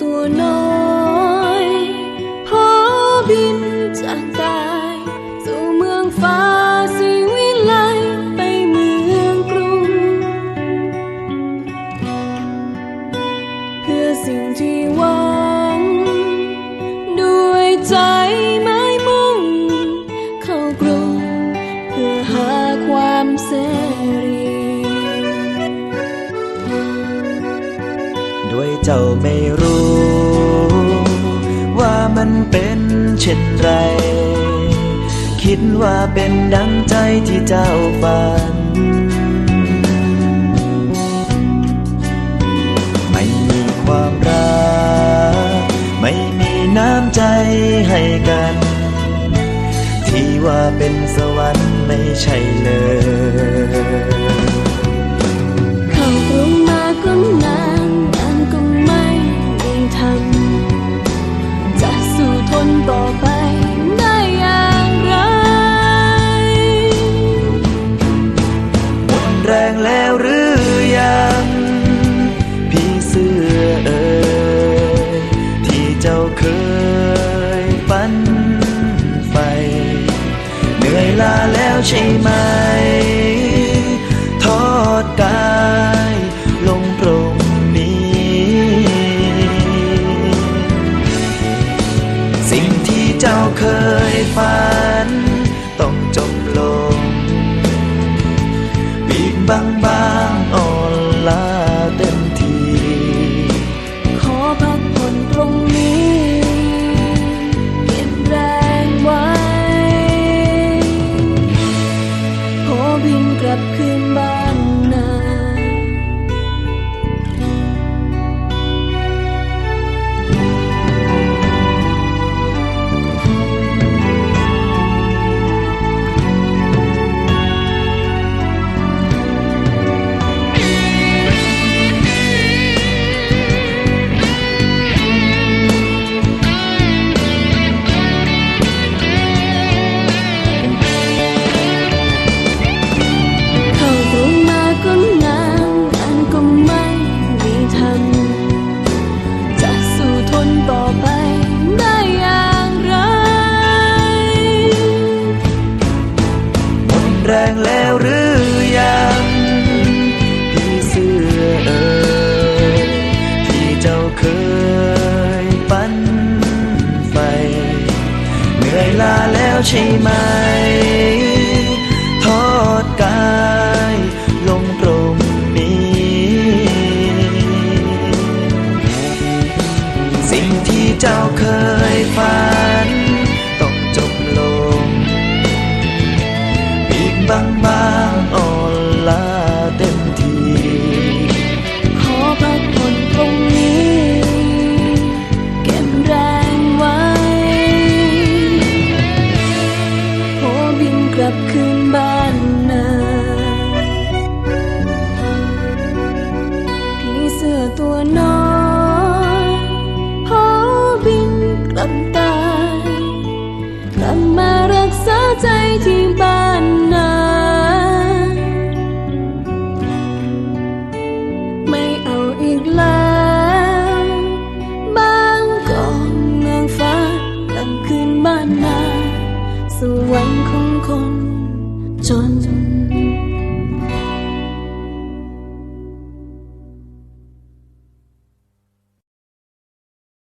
ตัวน้อยพอบินจากตาย สู่เมืองฟ้าสิวิไลไปเมืองกรุง เพื่อสิ่งที่ว ไวยเจ้าไม่รู้ ว่ามันเป็นเช่นไร คิดว่าเป็นดังใจที่เจ้าฝัน ไม่มีความรัก ไม่มีน้ำใจให้กัน ที่ว่าเป็นสวรรค์ไม่ใช่เลย แรงแล้ว 棒棒 งแล้วหรือยังพี่เสื้อเอ่ยที่เจ้าเคยปั้นไฟเหนื่อยลาแล้วใช่ไหม ทอดกายลงตรงนี้ สิ่งที่เจ้าเคยฝัน Băng างคืนบ้านนาสวรรค์ของคนจน